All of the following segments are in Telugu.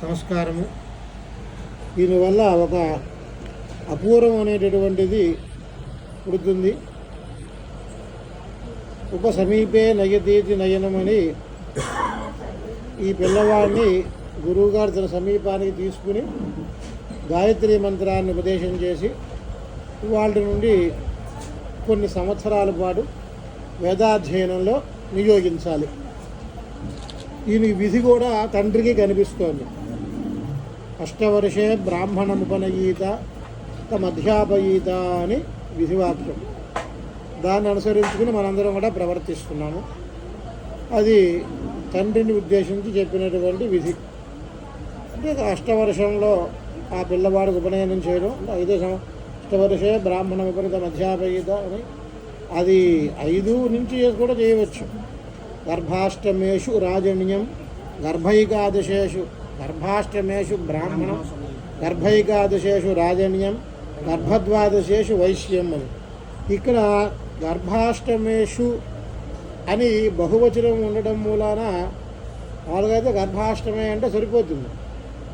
సంస్కారము. దీనివల్ల ఒక అపూర్వం అనేటటువంటిది పుడుతుంది. ఉప సమీపే నయతీతి నయనమని ఈ పిల్లవాడిని గురువుగారు తన సమీపానికి తీసుకుని గాయత్రి మంత్రాన్ని ఉపదేశం చేసి వాళ్ళ నుండి కొన్ని సంవత్సరాల పాటు వేదాధ్యయనంలో నియోగించాలి దీనికి విధి కూడా తండ్రికి కనిపిస్తోంది. అష్టవర్షే బ్రాహ్మణముపనయీత తమధ్యాపయీత అని విధివాక్యం. దాన్ని అనుసరించుకుని మనందరం కూడా ప్రవర్తిస్తున్నాము. అది తండ్రిని ఉద్దేశించి చెప్పినటువంటి విధి. అంటే అష్టవర్షంలో ఆ పిల్లవాడికి ఉపనయనం చేయడం అంటే ఐదో సం అష్టవర్షే బ్రాహ్మణ విపరీత మధ్యాపయీత అని అది ఐదు నుంచి కూడా చేయవచ్చు. గర్భాష్టమేషు రాజణ్యం గర్భైకాదశేషు గర్భాష్టమేషు బ్రాహ్మణం గర్భైకాదశేషు రాజణ్యం గర్భద్వాదశేషు వైశ్యం అని. ఇక్కడ గర్భాష్టమేషు అని బహువచనం ఉండడం మూలాన వాళ్ళకైతే గర్భాష్టమే అంటే సరిపోతుంది.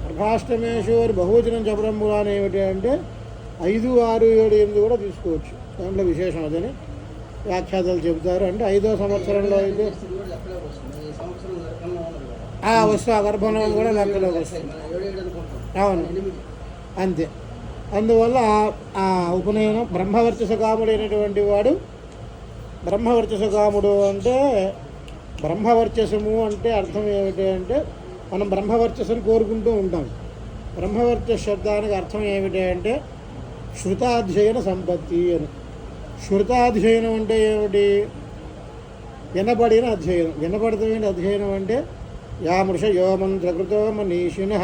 గర్భాష్టమేషు అని బహువచనం చెప్పడం మూలాన ఏమిటి అంటే ఐదు ఆరు ఏడు ఎనిమిది కూడా తీసుకోవచ్చు. దాంట్లో విశేషం అదని. వ్యాఖ్యాతలు చెబుతారు. అంటే ఐదో సంవత్సరంలో అయితే వస్తు ఆ గర్భంలో కూడా లెక్కలోకి వస్తుంది అవును. అంతే. అందువల్ల ఆ ఉపనయనం బ్రహ్మవర్చస కాముడైనటువంటి వాడు బ్రహ్మవర్చసకాముడు అంటే బ్రహ్మవర్చసము అంటే అర్థం ఏమిటి అంటే మనం బ్రహ్మవర్చస్సుని కోరుకుంటూ ఉంటాం. బ్రహ్మవర్చస్ శబ్దానికి అర్థం ఏమిటి అంటే శృతాధ్యయన సంపత్తి అని. శృతాధ్యయనం అంటే ఏమిటి? వినబడిన అధ్యయనం. వినపడుతున్న అధ్యయనం అంటే యామృషయో మంత్రకృతో మనీషిణ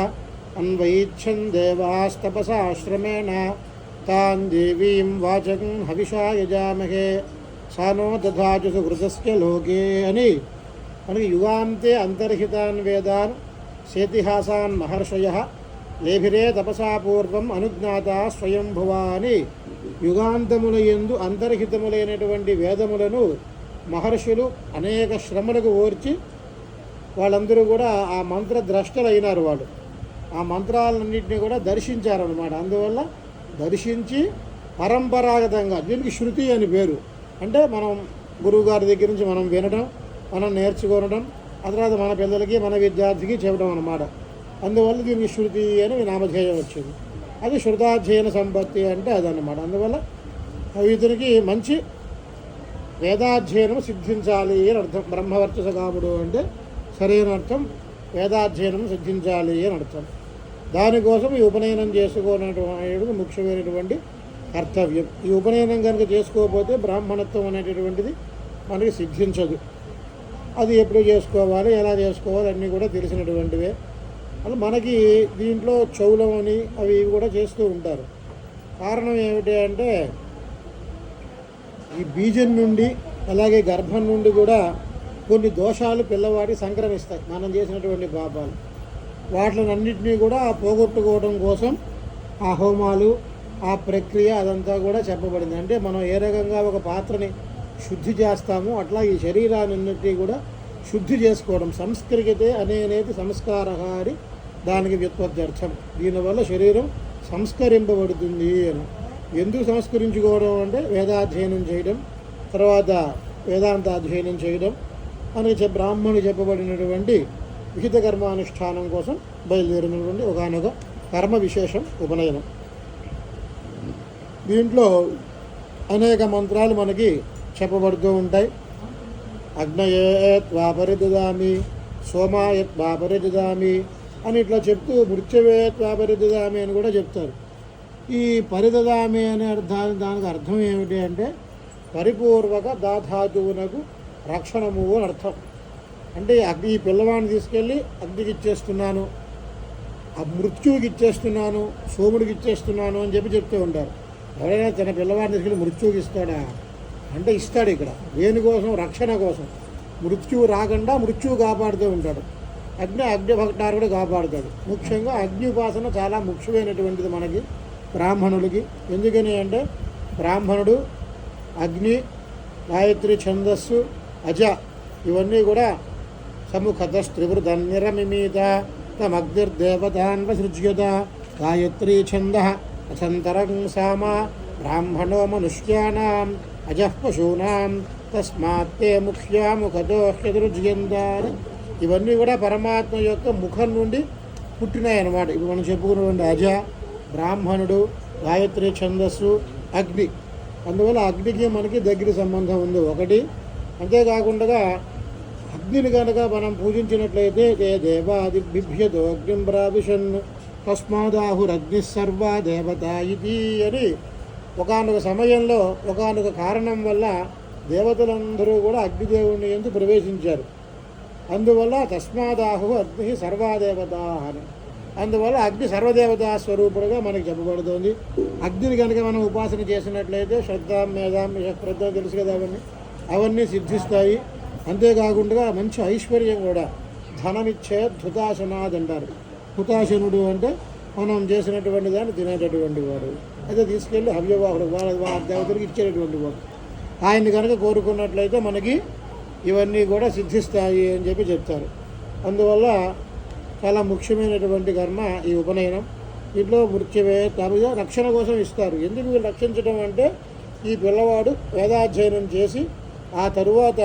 అన్వయిచ్చన్ దేవాస్తపసాశ్రమేణ తాన్ దేవీం వాచకం హవిషా యజామహే సానో దధాచు సుహృతస్య లోకే అని. మనకి యుగాంతే అంతర్హితాన్ వేదాన్ సేతిహాసాన్ మహర్షయ లేభిరే తపసా పూర్వం అనుజ్ఞాత స్వయంభువా అని యుగాంతముల ఎందు అంతర్హితములైనటువంటి వేదములను మహర్షులు అనేక శ్రమలకు ఓర్చి వాళ్ళందరూ కూడా ఆ మంత్ర ద్రష్టలు అయినారు వాళ్ళు. ఆ మంత్రాలన్నింటినీ కూడా దర్శించారనమాట అందువల్ల దర్శించి పరంపరాగతంగా దీనికి శృతి అని పేరు. అంటే మనం గురువుగారి దగ్గర నుంచి మనం వినడం మనం నేర్చుకోవడం ఆ తర్వాత మన పిల్లలకి మన విద్యార్థికి చెప్పడం అనమాట అందువల్ల దీనికి శృతి అని నామధేయం వచ్చింది. అది శృతాధ్యయన సంపత్తి అంటే అదనమాట అందువల్ల ఇతనికి మంచి వేదాధ్యయనం సిద్ధించాలి అని అర్థం. బ్రహ్మవర్చస కాముడు అంటే సరైన అర్థం వేదాధ్యయనం సిద్ధించాలి అని అర్థం. దానికోసం ఈ ఉపనయనం చేసుకోనటువంటి ముఖ్యమైనటువంటి కర్తవ్యం. ఈ ఉపనయనం కనుక చేసుకోకపోతే బ్రాహ్మణత్వం అనేటటువంటిది మనకి సిద్ధించదు. అది ఎప్పుడు చేసుకోవాలి ఎలా చేసుకోవాలి అన్నీ కూడా తెలిసినటువంటివే. అలా మనకి దీంట్లో చౌలం అని అవి ఇవి కూడా చేస్తూ ఉంటారు. కారణం ఏమిటి అంటే ఈ బీజం నుండి అలాగే గర్భం నుండి కూడా కొన్ని దోషాలు పిల్లవాడికి సంక్రమిస్తాయి. మనం చేసినటువంటి పాపాలు. వాటిని అన్నింటినీ కూడా పోగొట్టుకోవడం కోసం ఆ హోమాలు ఆ ప్రక్రియ అదంతా కూడా చెప్పబడింది. అంటే మనం ఏ రకంగా ఒక పాత్రని శుద్ధి చేస్తామో అట్లా ఈ శరీరాన్నింటినీ కూడా శుద్ధి చేసుకోవడం. సంస్కృతితే అనేనేది సంస్కారహారి దానికి వ్యుత్పత్త్యర్థం. దీనివల్ల శరీరం సంస్కరింపబడుతుంది అని. ఎందుకు సంస్కరించుకోవడం అంటే వేదాధ్యయనం చేయడం తర్వాత వేదాంత అధ్యయనం చేయడం మనకి చె బ్రాహ్మణి చెప్పబడినటువంటి విహిత కర్మానుష్ఠానం కోసం బయలుదేరినటువంటి ఒకనొక కర్మ విశేషం ఉపనయనం. దీంట్లో అనేక మంత్రాలు మనకి చెప్పబడుతూ ఉంటాయి. అగ్నయే త్వాపరిదామి సోమాయ అని ఇట్లా చెప్తూ మృత్యువేత్ త్వాపరిదామి అని కూడా చెప్తారు. ఈ పరిదదామి అనే అర్థాన్ని దానికి అర్థం ఏమిటి అంటే పరిపూర్వక దాధాతువునకు రక్షణము అని అర్థం. అంటే అగ్ని ఈ పిల్లవాడిని తీసుకెళ్ళి అగ్నికి ఇచ్చేస్తున్నాను ఆ మృత్యువుకి ఇచ్చేస్తున్నాను సోముడికి ఇచ్చేస్తున్నాను అని చెప్పి చెప్తూ ఉంటారు. ఎవరైనా తన పిల్లవాడిని తీసుకెళ్ళి మృత్యువుకి ఇస్తాడా? అంటే ఇస్తాడు ఇక్కడ. దేనికోసం రక్షణ కోసం. మృత్యువు రాకుండా మృత్యువు కాపాడుతూ ఉంటాడు. అగ్ని అగ్ని కూడా కాపాడుతాడు. ముఖ్యంగా అగ్ని ఉపాసన చాలా ముఖ్యమైనటువంటిది మనకి బ్రాహ్మణులకి. ఎందుకని అంటే బ్రాహ్మణుడు అగ్ని గాయత్రి ఛందస్సు అజ. ఇవన్నీ కూడా సముఖత త్రివృత నిరమిమీత తమగ్నిర్దేవతాన్ గాయత్రీ ఛంద అసంతరం సామా బ్రాహ్మణో మనుష్యానాం అజః పశూనాం తస్మాత్తే ముఖ్యాముఖతో హ్యదృజ్యంతాన్ ఇవన్నీ కూడా పరమాత్మ యొక్క ముఖం నుండి పుట్టినాయన్నమాట. ఇప్పుడు మనం చెప్పుకున్నటువంటి అజ బ్రాహ్మణుడు గాయత్రి ఛందస్సు అగ్ని. అందువల్ల అగ్నికి మనకి దగ్గర సంబంధం ఉంది. ఒకటి అంతేకాకుండా అగ్నిని కనుక మనం పూజించినట్లయితే దే దేవాది బిభ్యతో అగ్నిం తస్మాదాహురగ్ని సర్వా దేవత ఇది అని ఒకనొక సమయంలో ఒకనొక కారణం వల్ల దేవతలందరూ కూడా అగ్నిదేవుని ఎందు ప్రవేశించారు. అందువల్ల తస్మాదాహు అగ్ని సర్వాదేవత అని. అందువల్ల అగ్ని సర్వదేవతా స్వరూపుడుగా మనకి చెప్పబడుతుంది. అగ్నిని కనుక మనం ఉపాసన చేసినట్లయితే శ్రద్ధ మేధ శ్రద్ధ తెలుసు కదా అవన్నీ. అవన్నీ సిద్ధిస్తాయి. అంతేకాకుండా మంచి ఐశ్వర్యం కూడా. ధనమిచ్చే ధృతాసనాది అంటారు హుతాశనుడు అంటే మనం చేసినటువంటి దాన్ని తినేటటువంటి వాడు. అయితే తీసుకెళ్ళి హవ్యవాహుడు వాళ్ళ వాళ్ళ దేవతలకు ఇచ్చేటటువంటి వాడు. ఆయన్ని కనుక కోరుకున్నట్లయితే మనకి ఇవన్నీ కూడా సిద్ధిస్తాయి అని చెప్పి చెప్తారు. అందువల్ల చాలా ముఖ్యమైనటువంటి కర్మ ఈ ఉపనయనం. ఇంట్లో మృత్యువే తమగా రక్షణ కోసం ఇస్తారు. ఎందుకు రక్షించడం అంటే ఈ పిల్లవాడు వేదాధ్యయనం చేసి ఆ తరువాత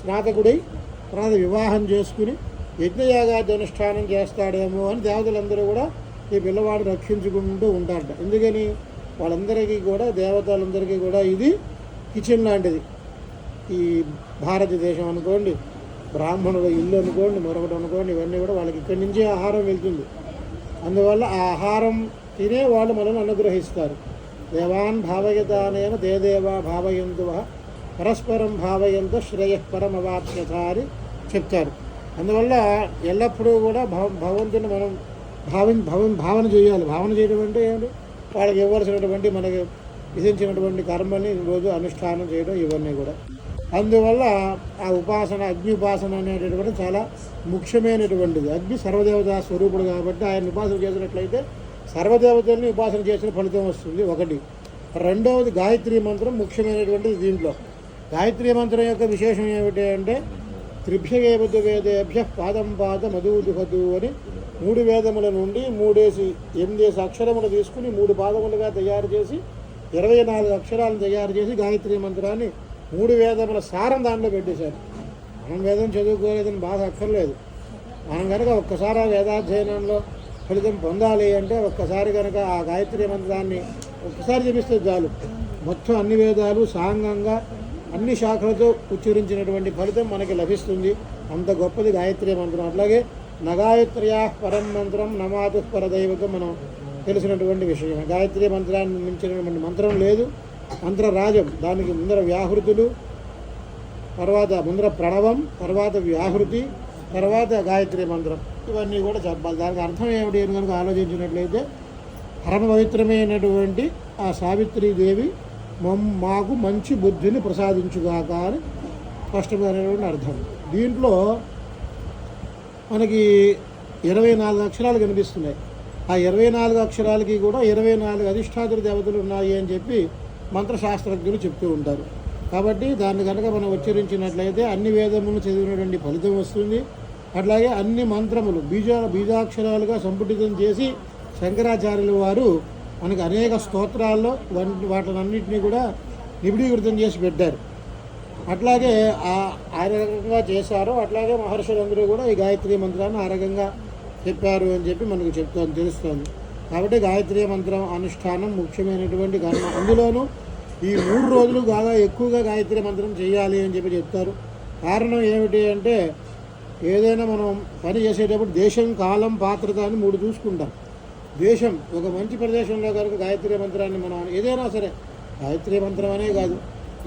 స్నాతకుడై తర్వాత వివాహం చేసుకుని యజ్ఞయాగాది అనుష్ఠానం చేస్తాడేమో అని దేవతలందరూ కూడా ఈ పిల్లవాడు రక్షించుకుంటూ ఉంటారట. ఎందుకని? వాళ్ళందరికీ కూడా దేవతలందరికీ కూడా ఇది కిచెన్ లాంటిది. ఈ భారతదేశం అనుకోండి బ్రాహ్మణుల ఇల్లు అనుకోండి మరొకటి అనుకోండి ఇవన్నీ కూడా వాళ్ళకి ఇక్కడి నుంచే ఆహారం వెళ్తుంది. అందువల్ల ఆ ఆహారం తినే వాళ్ళు మనల్ని అనుగ్రహిస్తారు. దేవాన్ భావయతానేన దేదేవా భావయంతువ పరస్పరం భావయంతో శ్రేయఃపరం అవాప్యత అని చెప్తారు. అందువల్ల ఎల్లప్పుడూ కూడా భవ భగవంతుని మనం భావి భవం భావన చేయాలి. భావన చేయడం అంటే ఏమిటి? వాళ్ళకి ఇవ్వాల్సినటువంటి మనకి విధించినటువంటి కర్మని రోజు అనుష్ఠానం చేయడం ఇవన్నీ కూడా. అందువల్ల ఆ ఉపాసన అగ్ని ఉపాసన అనేటటువంటి చాలా ముఖ్యమైనటువంటిది. అగ్ని సర్వదేవతా స్వరూపుడు కాబట్టి ఆయన ఉపాసన చేసినట్లయితే సర్వదేవతల్ని ఉపాసన చేసిన ఫలితం వస్తుంది ఒకటి. రెండవది గాయత్రి మంత్రం ముఖ్యమైనటువంటిది దీంట్లో. గాయత్రీ మంత్రం యొక్క విశేషం ఏమిటి అంటే త్రిభ్యగేవతు వేదేభ్య పాదం పాద మధుదుహదు అని మూడు వేదముల నుండి మూడేసి ఎనిమిదేసి అక్షరములు తీసుకుని మూడు పాదములుగా తయారు చేసి ఇరవై నాలుగు అక్షరాలను తయారు చేసి గాయత్రి మంత్రాన్ని మూడు వేదముల సారం దాంట్లో పెట్టేశారు. మనం వేదం చదువుకోలేదని బాధ అక్కర్లేదు. మనం కనుక ఒక్కసారి ఆ వేదాధ్యయనంలో ఫలితం పొందాలి అంటే ఒక్కసారి కనుక ఆ గాయత్రి మంత్రాన్ని ఒక్కసారి జపిస్తే చాలు. మొత్తం అన్ని వేదాలు సాంగంగా అన్ని శాఖలతో ఉచ్చరించినటువంటి ఫలితం మనకి లభిస్తుంది. అంత గొప్పది గాయత్రి మంత్రం. అట్లాగే నగాయత్ర్యా పరం మంత్రం నమాతు పరదైవతం మనం తెలిసినటువంటి విషయం. గాయత్రి మంత్రాన్ని మించినటువంటి మంత్రం లేదు. మంత్రరాజం దానికి ముందర వ్యాహృతులు తర్వాత ముందర ప్రణవం తర్వాత వ్యాహృతి తర్వాత గాయత్రి మంత్రం. ఇవన్నీ కూడా చెప్పాలి. దానికి అర్థం ఏమిటి అని కనుక ఆలోచించినట్లయితే పరమ పవిత్రమైనటువంటి ఆ సావిత్రీదేవి మాకు మంచి బుద్ధిని ప్రసాదించుగాక అని స్పష్టమైనటువంటి అర్థం. దీంట్లో మనకి ఇరవై నాలుగు అక్షరాలు కనిపిస్తున్నాయి. ఆ ఇరవై నాలుగు అక్షరాలకి కూడా ఇరవై నాలుగు అధిష్టాతుల దేవతలు ఉన్నాయి అని చెప్పి మంత్రశాస్త్రజ్ఞులు చెప్తూ ఉంటారు. కాబట్టి దాన్ని కనుక మనం ఉచ్చరించినట్లయితే అన్ని వేదములు చదివినటువంటి ఫలితం వస్తుంది. అట్లాగే అన్ని మంత్రములు బీజా బీజాక్షరాలుగా సంపుటితం చేసి శంకరాచార్యుల వారు మనకి అనేక స్తోత్రాల్లో వన్- వాటినన్నింటినీ కూడా నిబిడీకృతం చేసి పెట్టారు. అట్లాగే ఆ రకంగా చేశారు. అట్లాగే మహర్షులందరూ కూడా ఈ గాయత్రి మంత్రాన్ని ఆ రకంగా చెప్పారు అని చెప్పి మనకు చెప్తోంది తెలుస్తోంది కాబట్టి గాయత్రి మంత్రం అనుష్ఠానం ముఖ్యమైనటువంటి కర్మ. అందులోనూ ఈ మూడు రోజులు బాగా ఎక్కువగా గాయత్రి మంత్రం చేయాలి అని చెప్పి చెప్తారు. కారణం ఏమిటి అంటే ఏదైనా మనం పని చేసేటప్పుడు దేశం కాలం పాత్రత అని మూడు చూసుకుంటాం. దేశం ఒక మంచి ప్రదేశంలో కనుక గాయత్రి మంత్రాన్ని మనం ఏదైనా సరే గాయత్రి మంత్రం అనే కాదు.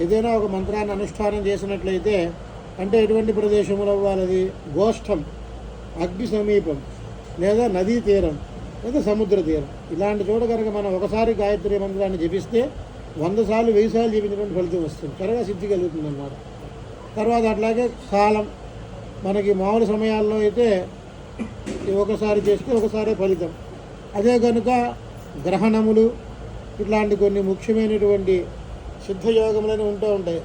ఏదైనా ఒక మంత్రాన్ని అనుష్ఠానం చేసినట్లయితే అంటే ఎటువంటి ప్రదేశంలో అవ్వాలది? గోష్ఠం అగ్ని సమీపం లేదా నదీ తీరం లేదా సముద్ర తీరం. ఇలాంటి చోట కనుక మనం ఒకసారి గాయత్రి మంత్రాన్ని జపిస్తే వంద సార్లు వెయ్యి సార్లు జపించినటువంటి ఫలితం వస్తుంది. త్వరగా సిద్ధి కలుగుతుంది అన్నమాట తర్వాత అట్లాగే కాలం. మనకి మామూలు సమయాల్లో అయితే ఒకసారి చేస్తే ఒకసారి ఫలితం. అదే కనుక గ్రహణములు ఇట్లాంటి కొన్ని ముఖ్యమైనటువంటి సిద్ధయోగములని ఉంటూ ఉంటాయి.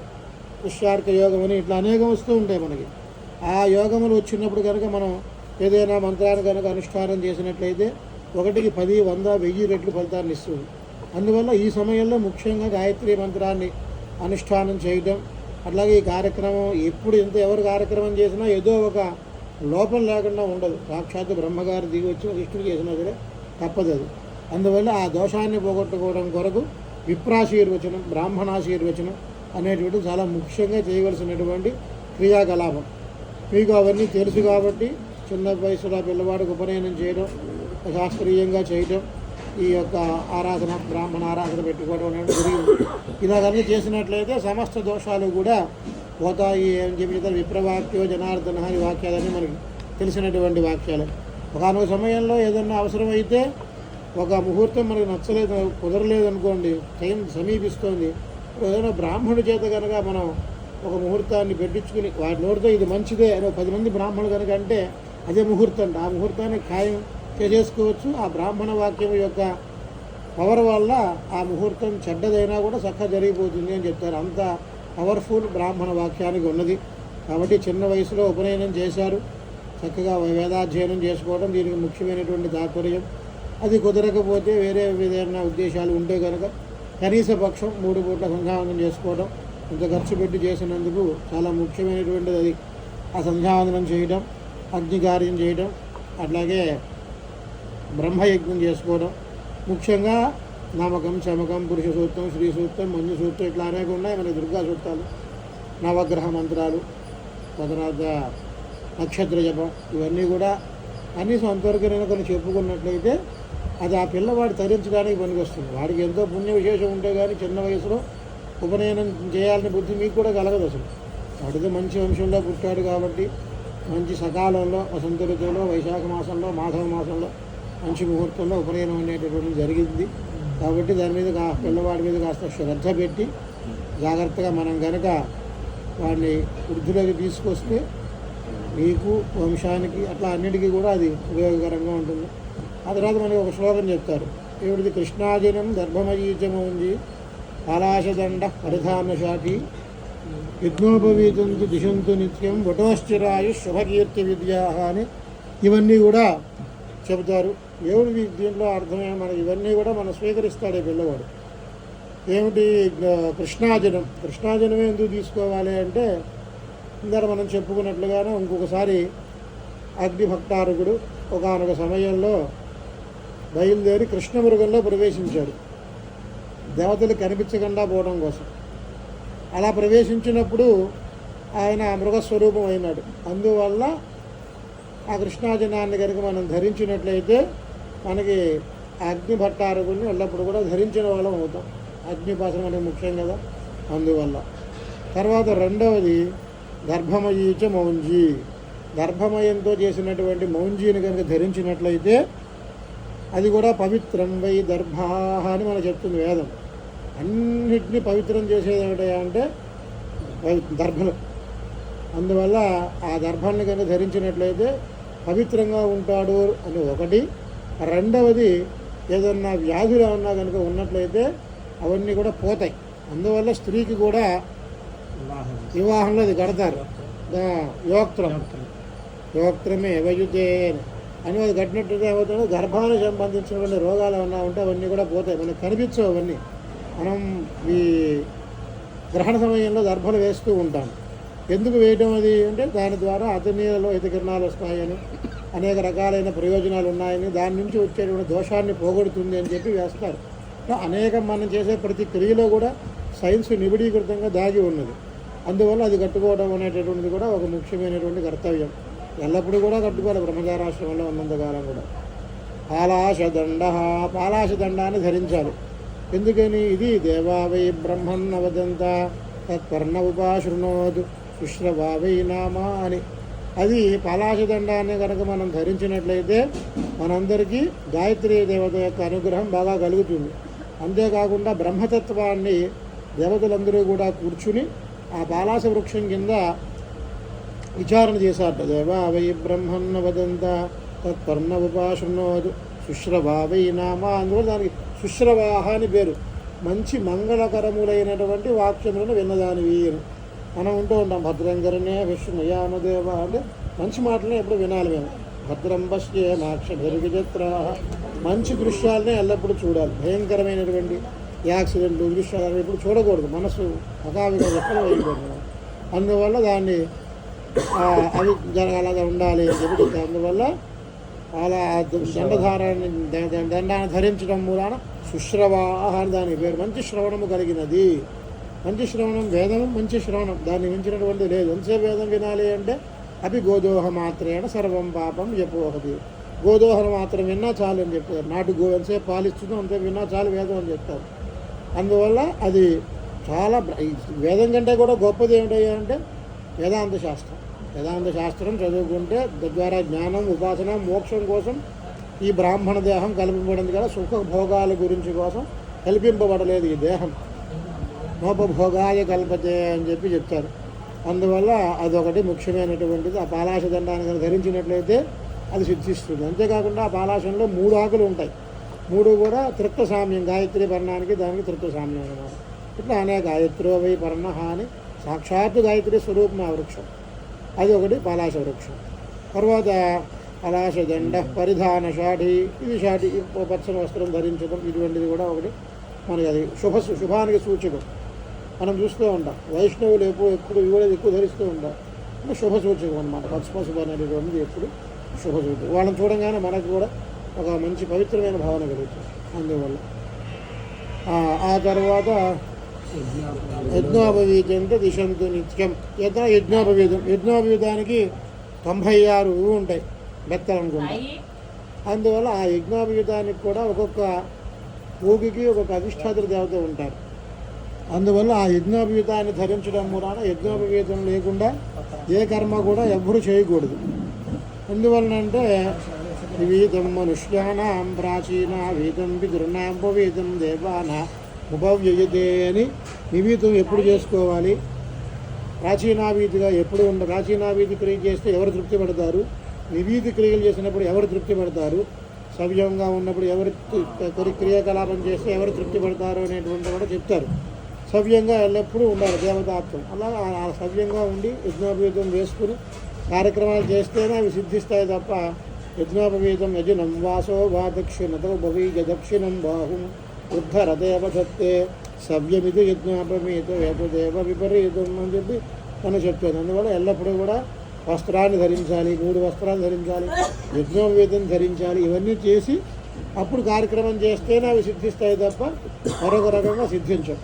పుష్యార్క యోగం అని ఇట్లా అనేకం వస్తూ ఉంటాయి మనకి. ఆ యోగములు వచ్చినప్పుడు కనుక మనం ఏదైనా మంత్రాన్ని కనుక అనుష్ఠానం చేసినట్లయితే ఒకటికి పది వంద వెయ్యి రెట్లు ఫలితాన్ని ఇస్తుంది. అందువల్ల ఈ సమయంలో ముఖ్యంగా గాయత్రి మంత్రాన్ని అనుష్ఠానం చేయటం అట్లాగే ఈ కార్యక్రమం ఎప్పుడు ఎంత ఎవరు కార్యక్రమం చేసినా ఏదో ఒక లోపం లేకుండా ఉండదు. సాక్షాత్ బ్రహ్మగారు దిగి వచ్చి ఇష్టం చేసినా సరే తప్పదు. అందువల్ల ఆ దోషాన్ని పోగొట్టుకోవడం కొరకు విప్రాశీర్వచనం బ్రాహ్మణాశీర్వచనం అనేటువంటి చాలా ముఖ్యంగా చేయవలసినటువంటి క్రియాకలాపం. మీకు అవన్నీ తెలుసు కాబట్టి చిన్న వయసులో పిల్లవాడికి ఉపనయనం చేయడం శాస్త్రీయంగా చేయడం ఈ యొక్క ఆరాధన బ్రాహ్మణ ఆరాధన పెట్టుకోవడం అనేది జరిగింది. ఇలాగన్నీ చేసినట్లయితే సమస్త దోషాలు కూడా పోతాయి అని చెప్పి విప్రవాక్యో జనార్దన అని వాక్యాలన్నీ మనకి తెలిసినటువంటి వాక్యాలు. ఒకనొక సమయంలో ఏదన్నా అవసరమైతే ఒక ముహూర్తం మనకు నచ్చలేదు కుదరలేదు అనుకోండి టైం సమీపిస్తోంది. ఏదైనా బ్రాహ్మణుడి చేత కనుక మనం ఒక ముహూర్తాన్ని పెట్టించుకుని వాటి నోటితో ఇది మంచిదే అని ఒక పది మంది బ్రాహ్మణులు కనుక అంటే అదే ముహూర్తం. ఆ ముహూర్తాన్ని ఖాయం చేసేసుకోవచ్చు. ఆ బ్రాహ్మణ వాక్యం యొక్క పవర్ వల్ల ఆ ముహూర్తం చెడ్డదైనా కూడా చక్కగా జరిగిపోతుంది అని చెప్తారు. అంత పవర్ఫుల్ బ్రాహ్మణ వాక్యానికి ఉన్నది. కాబట్టి చిన్న వయసులో ఉపనయనం చేశారు. చక్కగా వేదాధ్యయనం చేసుకోవడం దీనికి ముఖ్యమైనటువంటి తాత్పర్యం. అది కుదరకపోతే వేరే విధమైన ఉద్దేశాలు ఉంటే కనుక కనీస పక్షం మూడు పూట్ల సంధ్యావందనం చేసుకోవడం ఇంత ఖర్చు పెట్టి చేసినందుకు చాలా ముఖ్యమైనటువంటిది అది. ఆ సంధ్యావందనం చేయడం అగ్నికార్యం చేయడం అట్లాగే బ్రహ్మయజ్ఞం చేసుకోవడం. ముఖ్యంగా నామకం శమకం పురుష సూత్రం శ్రీ సూత్రం మంజు సూత్రం ఇట్లా అనేక ఉన్నాయి మన దుర్గా సూత్రాలు నవగ్రహ మంత్రాలు తర్వాత నక్షత్ర జపం ఇవన్నీ కూడా కనీసం నేను కొన్ని చెప్పుకున్నట్లయితే అది ఆ పిల్లవాడు తరించడానికి పనికొస్తుంది. వాడికి ఎంతో పుణ్య విశేషం ఉంటే కానీ చిన్న వయసులో ఉపనయనం చేయాలని బుద్ధి మీకు కూడా కలగదు అసలు. వాడితో మంచి వంశంలో పుట్టాడు కాబట్టి మంచి సకాలంలో వసంత ఋతువులో వైశాఖ మాసంలో మాధవ మాసంలో మంచి ముహూర్తంలో ఉపనయనం అనేటటువంటి జరిగింది. కాబట్టి దాని మీద కా పిల్లవాడి మీద కాస్త శ్రద్ధ పెట్టి జాగ్రత్తగా మనం కనుక వాడిని వృద్ధిలోకి తీసుకొస్తే మీకు వంశానికి అట్లా అన్నిటికీ కూడా అది ఉపయోగకరంగా ఉంటుంది. ఆ తర్వాత మనకి ఒక శ్లోకం చెప్తారు. ఏమిటిది? కృష్ణాజనం దర్భమయీచమౌంజి పాలాశదండ పరిధాన శాఖి యజ్ఞోపవీతంతు దిశంతు నిత్యం వటోశ్చిరాయు శుభకీర్తి విద్యా అని ఇవన్నీ కూడా చెబుతారు. దేవుడి దీంట్లో అర్థమే మన ఇవన్నీ కూడా మనం స్వీకరిస్తాడే పిల్లవాడు. ఏమిటి? కృష్ణాజనం కృష్ణాజనం. కృష్ణాజనమే ఎందుకు తీసుకోవాలి అంటే ఇందర మనం చెప్పుకున్నట్లుగానే ఇంకొకసారి అగ్నిభక్తారకుడు ఒకనొక సమయంలో బయలుదేరి కృష్ణమృగంలో ప్రవేశించాడు. దేవతలు కనిపించకుండా పోవడం కోసం. అలా ప్రవేశించినప్పుడు ఆయన మృగస్వరూపం అయినాడు. అందువల్ల ఆ కృష్ణాజనాన్ని కనుక మనం ధరించినట్లయితే మనకి ఆ అగ్ని భట్టారకుడిని ఎల్లప్పుడు కూడా ధరించిన వాళ్ళం అవుతాం. అగ్నిపాసనం అనేది ముఖ్యం కదా. అందువల్ల. తర్వాత రెండవది గర్భమయీచ మౌంజీ. గర్భమయంతో చేసినటువంటి మౌంజీని కనుక ధరించినట్లయితే అది కూడా పవిత్రం వై దర్భాహ అని మనం చెప్తుంది వేదం. అన్నిటినీ పవిత్రం చేసేది ఏమిటయా అంటే దర్భలు. అందువల్ల ఆ దర్భాన్ని కనుక ధరించినట్లయితే పవిత్రంగా ఉంటాడు అని ఒకటి. రెండవది ఏదన్నా వ్యాధులు ఏమన్నా కనుక ఉన్నట్లయితే అవన్నీ కూడా పోతాయి. అందువల్ల స్త్రీకి కూడా వివాహంలో అది కడతారు యోక్త్రం. యోక్త్రమే వయుతే అని అది కట్టినట్టుగా ఏమవుతుందో గర్భానికి సంబంధించినటువంటి రోగాలు ఏమన్నా ఉంటే అవన్నీ కూడా పోతాయి. మనకు కనిపించవు అవన్నీ. మనం ఈ గ్రహణ సమయంలో గర్భలు వేస్తూ ఉంటాం. ఎందుకు వేయటం అది? అంటే దాని ద్వారా అతనీయలో నీళ్ళలో కిరణాలు వస్తాయని అనేక రకాలైన ప్రయోజనాలు ఉన్నాయని దాని నుంచి వచ్చేటువంటి దోషాన్ని పోగొడుతుంది అని చెప్పి వేస్తారు. అనేక మనం చేసే ప్రతి క్రియలో కూడా సైన్స్ నిబిడీకృతంగా దాగి ఉన్నది. అందువల్ల అది కట్టుకోవడం అనేటటువంటిది కూడా ఒక ముఖ్యమైనటువంటి కర్తవ్యం. ఎల్లప్పుడూ కూడా కట్టుకోవాలి బ్రహ్మచారాశ్రమంలో ఉన్నంతకాలం కూడా. పాలాశదండ పాలాశదండాన్ని ధరించాలి. ఎందుకని? ఇది దేవావై బ్రహ్మన్న వదంత తత్పర్ణ ఉపాశృణోదు సుశ్రవావై నామా అని అది పాలాశదండాన్ని కనుక మనం ధరించినట్లయితే మనందరికీ గాయత్రి దేవత యొక్క అనుగ్రహం బాగా కలుగుతుంది. అంతేకాకుండా బ్రహ్మతత్వాన్ని దేవతలందరూ కూడా కూర్చుని ఆ బాలాస వృక్షం కింద విచారణ చేశారట. దేవా వై బ్రహ్మన్న వదంత తత్పర్ణ ఉపాశృణోదు శుశ్రవావై నామా అందువల్ల దానికి శుశ్రవాహ అని పేరు. మంచి మంగళకరములైనటువంటి వాక్యములను విన్నదానివి అని మనం ఉంటూ ఉంటాం భద్రంకరనే విష్ణుయామదేవ అంటే మంచి మాటలను ఎప్పుడు వినాలి మేము. భద్రం పశ్చే మాక్షభిర్విచిత్ర మంచి దృశ్యాలనే ఎల్లప్పుడూ చూడాలి. భయంకరమైనటువంటి యాక్సిడెంట్లు దృశ్యాలు ఇప్పుడు చూడకూడదు. మనసు అకావిగా ఎక్కడ వేయకూడదు అందువల్ల దాన్ని అవి జరగాలగా ఉండాలి అని చెప్పి అందువల్ల అలా దండధారాన్ని దండాన్ని ధరించడం మూలాన సుశ్రవాహ అని దాని పేరు. మంచి శ్రవణము కలిగినది. మంచి శ్రవణం వేదం మంచి శ్రవణం. దాన్ని మించినటువంటి లేదు. ఎంతసేపు వేదం వినాలి అంటే అవి గోదోహ మాత్రేణ సర్వం పాపం చెప్పోహది గోదోహను మాత్రం విన్నా చాలు అని చెప్తారు. నాటు గో ఎంతసేపు పాలిస్తుందో అంతే విన్నా చాలు వేదం అని చెప్తారు. అందువల్ల అది చాలా ఈ వేదం కంటే కూడా గొప్పది ఏమిటంటే అంటే వేదాంత శాస్త్రం. వేదాంత శాస్త్రం చదువుకుంటే తద్వారా జ్ఞానం ఉపాసన మోక్షం కోసం ఈ బ్రాహ్మణ దేహం కల్పింపబడింది కదా సుఖ భోగాల గురించి కోసం కల్పింపబడలేదు ఈ దేహం. నోపభోగాయ కల్పతే అని చెప్పి చెప్తారు. అందువల్ల అదొకటి ముఖ్యమైనటువంటిది. ఆ పాలాశ దండాన్ని ధరించినట్లయితే అది సిద్ధిస్తుంది. అంతేకాకుండా ఆ పాలాశంలో మూడు ఆకులు ఉంటాయి. మూడు కూడా తృప్త సామ్యం గాయత్రి పర్ణానికి దానికి తృప్త సామ్యం అన్నమాట ఇట్లా అనేక గాయత్రో వై పర్ణ అని సాక్షాత్తు గాయత్రి స్వరూపం ఆ వృక్షం. అది ఒకటి పలాశ వృక్షం. తర్వాత పలాశ దండ పరిధాన షాఠి. ఇది షాఠి పచ్చని వస్త్రం ధరించడం ఇటువంటిది కూడా ఒకటి. మనకి అది శుభ శుభానికి సూచకం. మనం చూస్తూ ఉంటాం. వైష్ణవులు ఎప్పుడు ఎప్పుడు ఇవి కూడా ఎక్కువ ధరిస్తూ ఉంటాం. శుభ సూచకం అనమాట. పచ్చ పసుపు అనేటువంటిది ఎప్పుడు శుభ సూచకం. వాళ్ళని చూడంగానే మనకు కూడా ఒక మంచి పవిత్రమైన భావన కలుగుతుంది అందువల్ల. ఆ- తర్వాత యజ్ఞోపవీతం అంటే దిశంతు నిత్యం. యజ్ఞ యజ్ఞోపవీతం. యజ్ఞోపవీతానికి తొంభై ఆరు ఉంటాయి. బెత్తలు అనుకుంటా అందువల్ల ఆ యజ్ఞోపవీతానికి కూడా ఒక్కొక్క ఊగికి ఒక్కొక్క అధిష్టాత్ర దేవత ఉంటారు. అందువల్ల ఆ యజ్ఞోపవీతాన్ని ధరించడం మూలాన యజ్ఞోపవీతం లేకుండా ఏ కర్మ కూడా ఎవ్వరూ చేయకూడదు. ఎందువలనంటే వివీతం మనుష్యానాం ప్రాచీన వీతం పితృనాం ఉపవీతం దేవానా ఉపవ్యయతే అని వివీతం ఎప్పుడు చేసుకోవాలి? ప్రాచీనావీధిగా ఎప్పుడు ఉండ ప్రాచీనావీధి క్రియ చేస్తే ఎవరు తృప్తి పడతారు? వివీతి క్రియలు చేసినప్పుడు ఎవరు తృప్తి పడతారు? సవ్యంగా ఉన్నప్పుడు ఎవరు కొరి క్రియాకలాపం చేస్తే ఎవరు తృప్తి పడతారు అనేటువంటి కూడా చెప్తారు. సవ్యంగా ఎల్లప్పుడూ ఉండాలి దేవతాత్వం. అలా ఆ- సవ్యంగా ఉండి యజ్ఞోపవీతం వేసుకుని కార్యక్రమాలు చేస్తేనే అవి సిద్ధిస్తాయి తప్ప యజ్ఞోపవీతం యజనం వాసో వా దక్షిణతో భవీజ దక్షిణం బాహుం ఉద్ధరదేవ సత్తే సవ్యమిది యజ్ఞోపవీత యతదేవ విపరీతం అని చెప్పి మనం చెప్తుంది అందువల్ల ఎల్లప్పుడూ కూడా వస్త్రాన్ని ధరించాలి మూడు వస్త్రాలు ధరించాలి యజ్ఞోపవీతం ధరించాలి ఇవన్నీ చేసి అప్పుడు కార్యక్రమం చేస్తేనే అవి సిద్ధిస్తాయి తప్ప మరొక రకంగా సిద్ధించవు.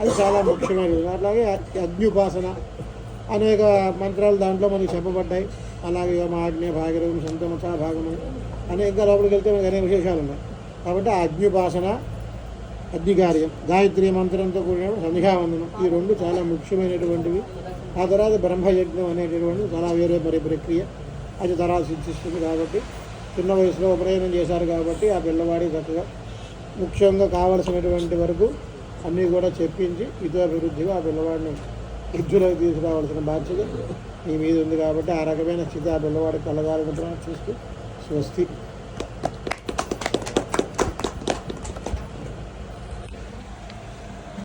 అది చాలా ముఖ్యమైనది. అట్లాగే అగ్నిపాసన అనేక మంత్రాలు దాంట్లో మనకి చెప్పబడ్డాయి. అలాగే మాగ్నే భాగీరథం సంతమత భాగము అనేక లోపలికి వెళ్తే మనకి అనేక విశేషాలు ఉన్నాయి. కాబట్టి ఆ అగ్నిపాసన అగ్నికార్యం గాయత్రి మంత్రంతో కూడిన సంధ్యావందనం ఈ రెండు చాలా ముఖ్యమైనటువంటివి. ఆ తర్వాత బ్రహ్మయజ్ఞం అనేటటువంటిది చాలా వేరే మరి ప్రక్రియ. అది తర్వాత సిద్ధిస్తుంది కాబట్టి చిన్న వయసులో ఉపనయనం చేశారు కాబట్టి ఆ పిల్లవాడి చక్కగా ముఖ్యంగా కావలసినటువంటి వరకు అన్నీ కూడా చెప్పించి హితాభివృద్ధిగా ఆ పిల్లవాడిని వృద్ధులకు తీసుకురావాల్సిన బాధ్యత నీ మీద ఉంది కాబట్టి ఆ రకమైన చితా పిల్లవాడు కలగాలని ప్రార్థిస్తూ స్వస్తి.